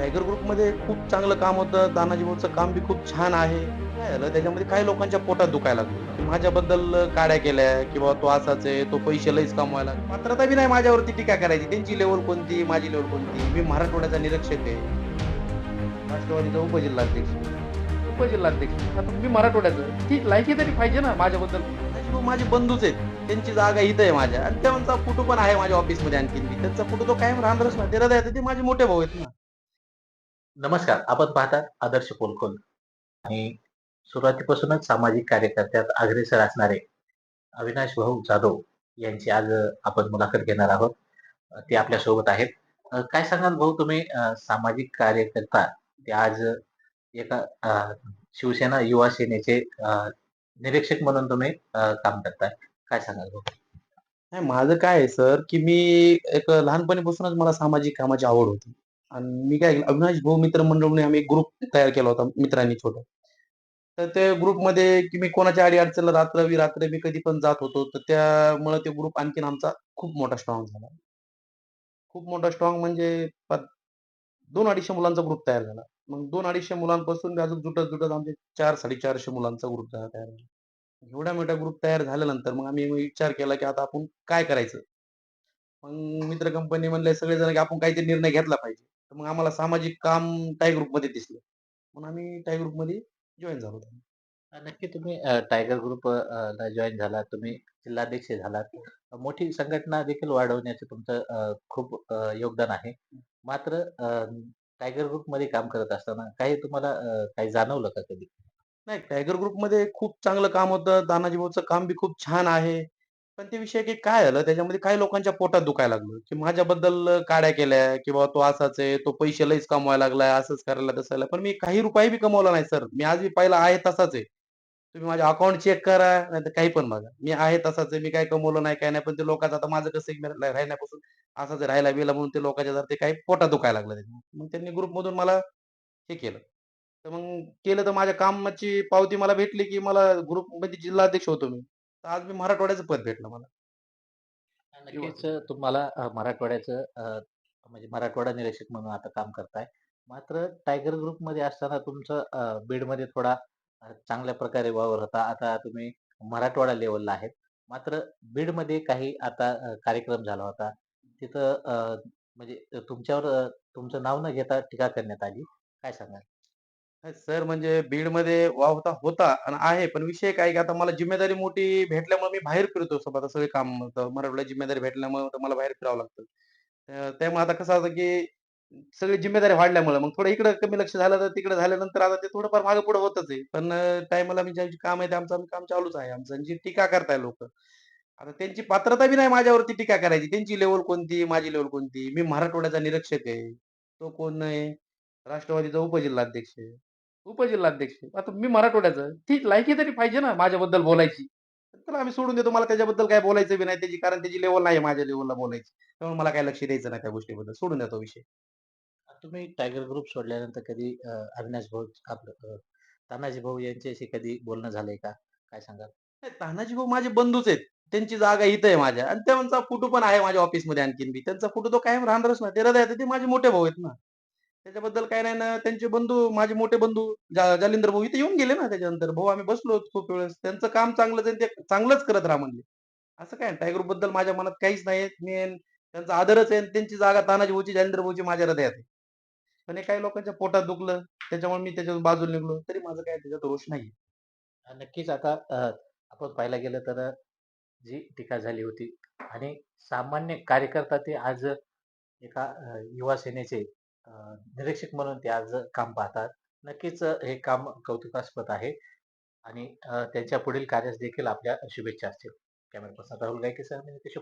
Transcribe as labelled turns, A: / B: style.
A: Tiger ग्रुपमध्ये खूप चांगलं काम होतं. तानाजी भाऊचं काम बी खूप छान आहे. काय झालं? त्याच्यामध्ये काही लोकांच्या पोटात दुखायला लागलं. माझ्याबद्दल काड्या केल्या किंवा तो असाच आहे तो पैसे लईच कमवायला पात्रता बी नाही माझ्यावरती टीका करायची. त्यांची लेवल कोणती? माझी लेवल कोणती? मी मराठवाड्याचा निरीक्षक आहे. राष्ट्रवादीचा उपजिल्हाध्यक्ष.
B: उपजिल्हाध्यक्ष. आता मी मराठवाड्याचं ठीक लायकी तरी पाहिजे ना माझ्याबद्दल.
A: माझे बंधूच आहेत. त्यांची जागा इथं आहे माझ्या. आणि त्यांचा फोटो पण आहे माझ्या ऑफिसमध्ये आणखीन त्यांचा फोटो तो कायम राहणारच ना ते हृदयात ते माझे मोठे भाऊ आहेत ना.
C: नमस्कार आपण पाहतात आदर्श पोलखोल आणि सुरुवातीपासूनच सामाजिक कार्यकर्त्यात अग्रेसर असणारे अविनाश भाऊ जाधव यांची आज आपण मुलाखत घेणार आहोत. ते आपल्यासोबत आहेत काय सांगाल भाऊ तुम्ही? सामाजिक कार्यकर्ता ते आज एका शिवसेना युवा सेनेचे निरीक्षक म्हणून तुम्ही काम करताय. काय सांगाल भाऊ?
A: नाही माझं काय आहे सर की मी एक लहानपणीपासूनच मला सामाजिक कामाची आवड होती. आणि मी काय केलं, अविनाश भाऊ मित्र मंडळने आम्ही एक ग्रुप तयार केला होता मित्रांनी छोटा. तर त्या ग्रुपमध्ये की मी कोणाच्या अडी अडचणला रात्र रात्र मी कधी पण जात होतो तर त्यामुळे ते ग्रुप आणखीन आमचा खूप मोठा स्ट्रॉंग झाला. खूप मोठा स्ट्रॉंग म्हणजे दोन अडीचशे मुलांचा ग्रुप तयार झाला. मग दोन अडीचशे मुलांपासून अजून जुटत जुटत आमचे चार साडेचारशे मुलांचा ग्रुप तयार झाला. एवढा मोठा ग्रुप तयार झाल्यानंतर मग आम्ही विचार केला की आता आपण काय करायचं? मग मित्र कंपनी म्हणले सगळेजण की आपण काहीतरी निर्णय घेतला पाहिजे. तर मग आम्हाला सामाजिक काम टाय ग्रुपमध्ये दिसलं. म्हणून आम्ही टाय ग्रुपमध्ये जॉईन झालो
C: नक्की तुम्ही अ, टायगर ग्रुप अ, ला जॉईन झालात. तुम्ही जिल्हाध्यक्ष झालात. अ, मोठी संघटना देखील वाढवण्याचे तुमचं अ, खूप अ, योगदान आहे. मात्र अ, टायगर ग्रुपमध्ये काम करत असताना काही तुम्हाला अ, काही जाणवलं का कधी?
A: नाही टायगर ग्रुपमध्ये खूप चांगलं काम होतं. तानाजी भाऊचं काम बी खूप छान आहे. पण ते विषय की काय झालं त्याच्यामध्ये काही लोकांच्या पोटात दुखायला लागलं की माझ्याबद्दल काड्या केल्या किंवा तो असाच आहे तो पैसे लईच कमवायला लागलाय असंच करायला तसायला पण मी काही रुपये बी कमवला नाही सर. मी आज बी पहिला आहे तसाच आहे. तुम्ही माझे अकाउंट चेक करा नाही तर काही पण बघा. मी आहे तसाच आहे मी काय कमवलं नाही काय नाही पण ते लोकांचं आता माझं कसं राहिल्यापासून असाच राहायला गेलं म्हणून ते लोकांच्या जर ते काही पोटात दुखायला लागलं मग त्यांनी ग्रुप मधून मला हे केलं. तर मग केलं तर माझ्या कामाची पावती मला भेटली की मला ग्रुपमध्ये जिल्हाध्यक्ष होतो मी. तर आज मी मराठवाड्याचं पद भेटलं मला.
C: नक्कीच तुम्हाला अ, मराठवाड्याचं अ, म्हणजे मराठवाडा निरीक्षक म्हणून आता काम करताय. मात्र टायगर ग्रुपमध्ये असताना तुमचं अ, बीडमध्ये थोडा अ, चांगल्या प्रकारे वावर होता. आता तुम्ही मराठवाडा लेवलला आहेत. मात्र बीडमध्ये काही आता अ, कार्यक्रम झाला होता. तिथं अ, म्हणजे तुमच्यावर अ, तुमचं नाव न घेता टीका करण्यात आली. काय सांगाल?
A: सर म्हणजे बीडमध्ये वाव होता होता आणि आहे पण विषय काय की आता मला जिम्मेदारी मोठी भेटल्यामुळे मी बाहेर फिरतो सोबत आता सगळे काम मराठवाड्यात जिम्मेदारी भेटल्यामुळे मला बाहेर फिरावं लागतं. त्यामुळे आता कसं असं की सगळी जिम्मेदारी वाढल्यामुळे मग थोडं इकडे कमी लक्ष झालं तर तिकडे झाल्यानंतर आता ते थोडंफार मागे पुढे होतच आहे. पण टायमाला मी म्हणजे ज्याची काम आहे ते आमचं आम्ही काम चालूच आहे आमचं आणि जी टीका करताय लोक. आता त्यांची पात्रता बी नाही माझ्यावरती टीका करायची. त्यांची लेवल कोणती माझी लेवल कोणती? मी मराठवाड्याचा निरीक्षक आहे तो कोण आहे? राष्ट्रवादीचा उपजिल्हाध्यक्ष आहे.
B: उपजिल्हाध्यक्ष. आता मी मराठवाड्याचं ती लायकी तरी पाहिजे ना माझ्याबद्दल बोलायची.
A: तर आम्ही सोडून देतो. मला त्याच्याबद्दल काय बोलायचं बी नाही. त्याची कारण त्याची लेवल नाही माझ्या लेवलला बोलायची. त्यामुळे मला काय लक्ष द्यायचं नाही त्या गोष्टीबद्दल. सोडून देतो विषय.
C: तुम्ही टायगर ग्रुप सोडल्यानंतर कधी अविनाश भाऊ आपलं तानाजी भाऊ यांच्याशी कधी बोलणं झालंय का? काय सांगाल?
A: नाही, तानाजी भाऊ माझे बंधूच आहेत. त्यांची जागा इथं आहे माझ्या. आणि त्यांचा फोटो पण आहे माझ्या ऑफिसमध्ये आणखीन बी. त्यांचा फोटो तो कायम राहणारच ना ते हृदयात ते माझे मोठे भाऊ आहेत ना. त्याच्याबद्दल काय नाही ना त्यांचे बंधू माझे मोठे बंधू जालिंद्र जालिंदर भाऊ इथे येऊन गेले ना त्याच्यानंतर. भाऊ आम्ही बसलो खूप वेळेस. त्यांचं काम चांगलं आहे, ते चांगलंच करत राहा म्हणले. असं काय? टायगरबद्दल माझ्या मनात काहीच नाही मी त्यांचा आदरच आहे त्यांची जागा तानाजी भाऊची जालिंदर भाऊची माझ्या हृदयात आहे. पण हे काही लोकांच्या पोटात दुखलं. त्याच्यामुळे मी त्याच्या बाजूला निघलो. तरी माझं काय त्याच्यात रोष नाही
C: नक्कीच. आता आपण पाहायला गेलं तर जी टीका झाली होती आणि सामान्य कार्यकर्ता ते आज एका युवा सेनेचे अ, निरीक्षक म्हणून ते आज काम पाहतात. नक्कीच अ, हे काम कौतुकास्पद आहे आणि अ, त्यांच्या पुढील कार्यास देखील आपल्या शुभेच्छा असतील. कॅमेरा पर्सन राहुल गायके सर मी नितेश